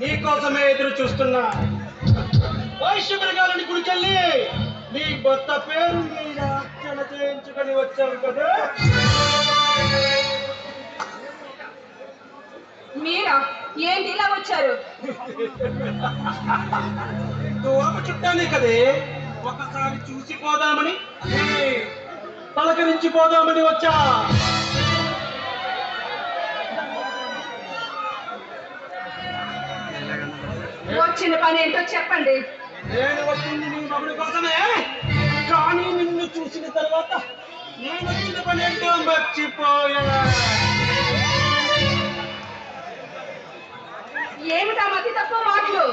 నీకోసమే ఎదురు చూస్తున్నా. వైశ్య మృగాలని గుడికెళ్ళి నీ భర్త పేరు మీద అర్చన చేయించుకొని వచ్చావు కదా. మీరా? ఏంటి ఇలా వచ్చారు? దోమ చుట్టానే కదే. ఒకసారి చూసి పోదామని పలకరించి పోదామని వచ్చా. వచ్చిన పని ఏంటో చెప్పండి. నేను వచ్చింది నీ మగుడి కోసమే. కానీ నిన్ను చూసిన తర్వాత నేను వచ్చిన పని ఏంటో మర్చిపోయా. ఏమిటా మతి తక్కువ మాటలు?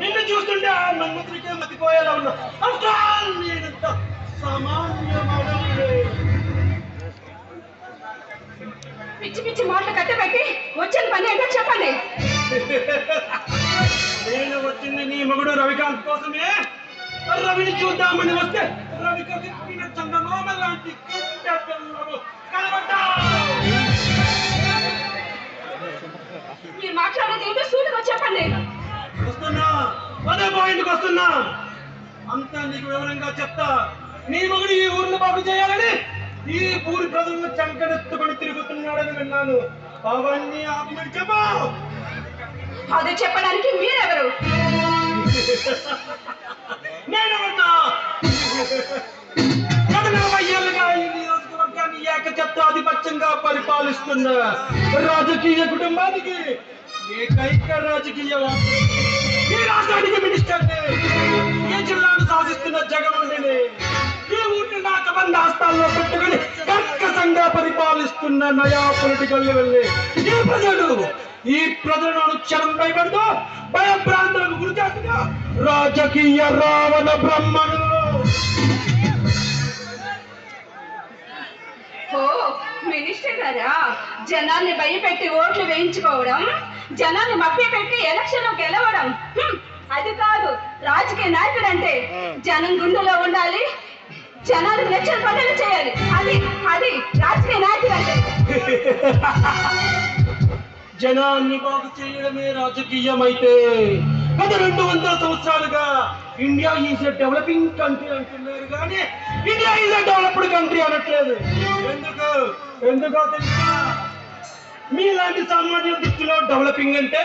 నిన్ను చూస్తుంటే ఆ మన్మతుడికే మతిపోయేలా ఉన్నా. నేనంత. పిచ్చి పిచ్చి మాటలు కట్టబెట్టి వచ్చిన పని ఏంటో చెప్పండి. నేను వచ్చింది నీ మగుడు రవికాంత్ కోసమే. రవిని చూద్దామని వస్తే రవికి విప్పిన చందమామ లాంటి. మీరు మాట్లాడేది ఏంటో సూటిగా చెప్పండి. వస్తున్నా. అదే పాయింట్కి వస్తున్నా. అంతా నీకు వివరంగా చెప్తా. నీ మగుడు ఈ ఊరిని బాగు చేయాలని ఈ ఊరి ప్రజలను చంకనెత్తుకొని తిరుగుతున్నాడని విన్నాను. అవన్నీ ఆపమని చెప్పు. అది చెప్పడానికి మీరెవరు? ఏకచత్వాధిపత్యంగా పరిపాలిస్తున్న రాజకీయ కుటుంబానికి ఏకైక రాజకీయ ఈ రాష్ట్రానికి మినిస్టర్ని ఈ జిల్లాను సాధిస్తున్న జగన్ ఈ ఊరిని నాకబంద హస్తాల్లో పెట్టుకుని కర్కశంగా పరిపాలిస్తున్న నయా పొలిటికల్ వెళ్ళి ఈ ప్రజలు? ఈ ప్రజలను అనుక్షణం భయపడుతూ భయభ్రాంతులకు గురి చేస్తున్న రాజకీయ రావణ బ్రహ్మను. ఓ మినిస్టర్ గారా జనాల్ని భయపెట్టి ఓట్లు వేయించుకోవడం జనాల్ని మభ్య పెట్టి ఎలక్షన్లో గెలవడం అది కాదు రాజకీయ నాయకుడు అంటే జనం గుండెలో ఉండాలి జనాలకు నచ్చిన పనులు చేయాలి. అది అది రాజకీయ నాయకుడు అంటే జనాన్ని బాగు చేయడమే రాజకీయమైతే గత రెండు వందల సంవత్సరాలుగా India is a developing country అంటున్నారు కానీ India is a developed country అనట్లేదు. ఎందుకు? ఎందుకో తెలుసా? మీలాంటి సామాన్య దృష్టిలో డెవలపింగ్ అంటే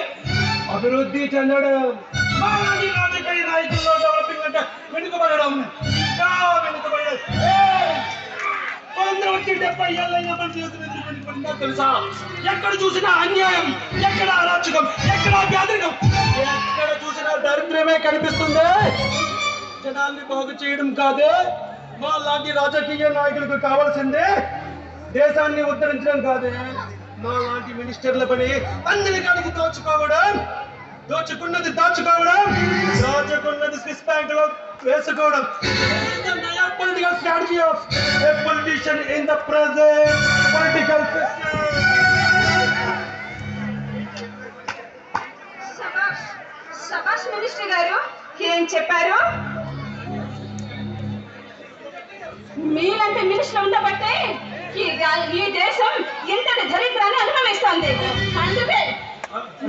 అభివృద్ధి చెందడం. మాలాంటి రాజకీయ నాయకుల్లో డెవలపింగ్ అంటే వెనుకబడడం. ఇంకా వెనుకబడడం వచ్చి డెబ్బై ఏళ్ళైనా మన చేతులు తెలుసా? ఎక్కడ చూసినా అన్యాయం ఎక్కడ అరాచకం ఎక్కడ వ్యాధులం ఎక్కడ చూసినా దరిద్రమే కనిపిస్తుంది. జనాల్ని బాగు చేయడం కాదే. మాలాంటి రాజకీయ నాయకులకు కావాల్సిందే. దేశాన్ని ఉద్ధరించడం కాదే. మా లాంటి మినిస్టర్ల పని అందరి కాడికి దోచుకోవడం దోచుకున్నది దాచుకోవడం దాచుకున్నది స్విస్ బ్యాంక్లో వేసుకోవడం. Of a politician in the present political సభాష్ సభాష్ మినిస్టర్ గారు ఏం చెప్పారు? మీలాంటి మినిస్టర్ ఉండబట్టే ఈ దేశం ఇంతటి దరిద్రాన్ని అనుభవిస్తోంది. అందుకే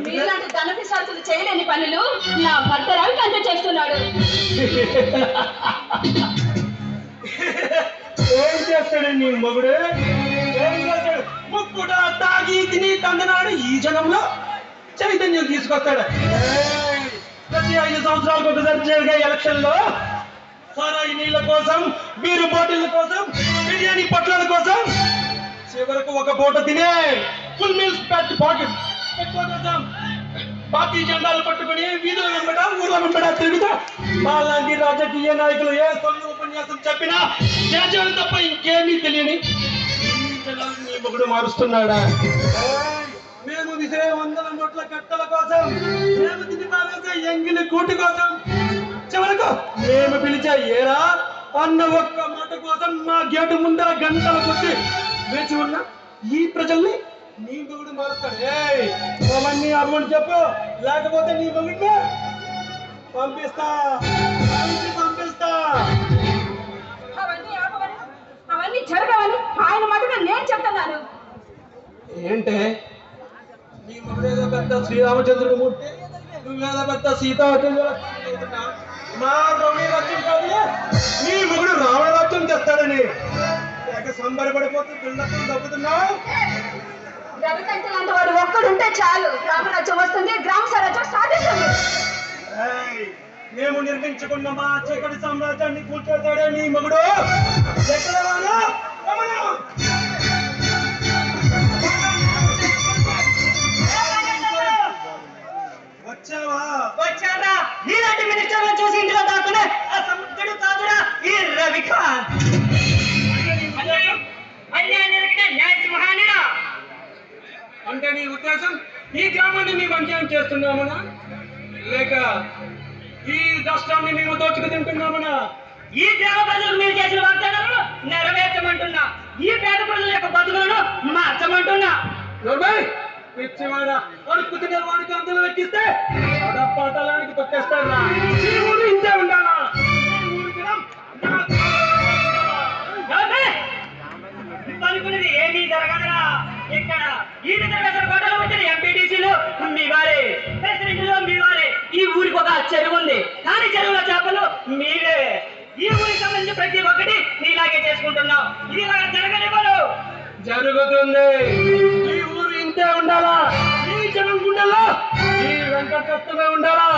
మీలాంటి ధన పిశాచులు చేయలేని పనులు నా భర్త రవికాంత చేస్తున్నాడు. నీ మొగుడు. ఏం చేస్తాడు? ముక్కుట తాగి తిని తందనాడు ఈ జనంలో చైతన్యం తీసుకొస్తాడు. ఏయ్! ప్రతి ఐదు సంవత్సరాలకు ఒకసారి జరిగే ఎలక్షన్లో సారాయి నీళ్ళ కోసం బీరు బాటిల్ కోసం బిర్యానీ పొట్లాల కోసం చివరకు ఒక పూట తినే ఫుల్ మీల్స్ పెట్ పాకెట్ పెట్టుకో కోసం పార్టీ జెండాలు పట్టుకుని వీధుల వెంబడ ఊర్ల వెంబడ తిరుగుతా. మాలాంటి రాజకీయ నాయకులు ఏ సొంత ఉపన్యాసం చెప్పినా? చేసేవాళ్ళు తప్ప ఇంకేమీ తెలియని ఈ మొగుడు మారుస్తున్నాడా? మేము విసిరే వందల నోట్ల కట్టల కోసం మేము తిని పారేసే ఎంగిలి కూటి కోసం చివరకు మేము పిలిచే ఏరా? అన్న ఒక్క మాట కోసం మా గేటు ముందర గంటల కొద్ది వేచి ఉన్న? ఈ ప్రజల్ని నీ మొగుడు మారుస్తాడు. అవన్నీ అవ్వని చెప్పు. లేకపోతే నీ మొగుడిని పంపిస్తా. పంపిస్తా అవన్నీ ఆపవని అవన్నీ జరగవని ఏంటే? నీ పెద్ద శ్రీరామచంద్రుడు మూర్తి నువ్వేద పెద్ద మా రౌడీ రాజ్యం కాదు నీ మొగుడు రావణ రాజ్యం తెస్తాడని. లేక సంబరపడిపోతూ వాడు ఒక్కడుంటే చాలు. గ్రామరాజ్యం వస్తుంది గ్రామ స్వరాజ్యం సాధిస్తుంది. మేము నిర్మించుకున్న మా చీకటి సామ్రాజ్యాన్ని కూర్చోతాడే నీ మగుడు. ఎక్కడ మినిస్టర్లు చూసి ఇంట్లో దాక్కునే సముద్రుడు కాదురా ఈ రవికాంత్ అంటే నీ ఉద్దేశం ఈ గ్రామాన్ని మేము అన్యాయం చేస్తున్నామనా? లేక ఈ రాష్ట్రాన్ని మేము దోచుకు తింటున్నామనా? ఈ గ్రామ ప్రజలకు మీరు చేసిన వాగ్దానాలను నెరవేర్చమంటున్నా. ఈ పేద ప్రజల యొక్క బతుకులను మార్చమంటున్నా. పిచ్చివాడా? అడుక్కు తినే వాడికి అందులో ఎక్కిస్తే పాఠాలానికి తొక్కేస్తారా? ఈ ఊరు ఇంతే ఉండాలా? అనుకున్నది ఏమీ జరగదురా. ఇక్కడ ఈ నిద్రవేసిన కోటలో వచ్చిన ఎంపీటీసీలు మీ వారే. ప్రెసిడెంట్లు మీ వారే. ఈ ఊరికి ఒక చెరువు ఉంది. కానీ చెరువులో చేపలు మీరే ఈ ఊరికి సంబంధించి ప్రతి ఒక్కటి నీలాగే చేసుకుంటున్నావు ఇది జరగనివ్వరు జరుగుతుంది. ఈ ఉండాలా? ఈ జనం గుండెల్లో ఈ వెంకటత్వమే ఉండాలా?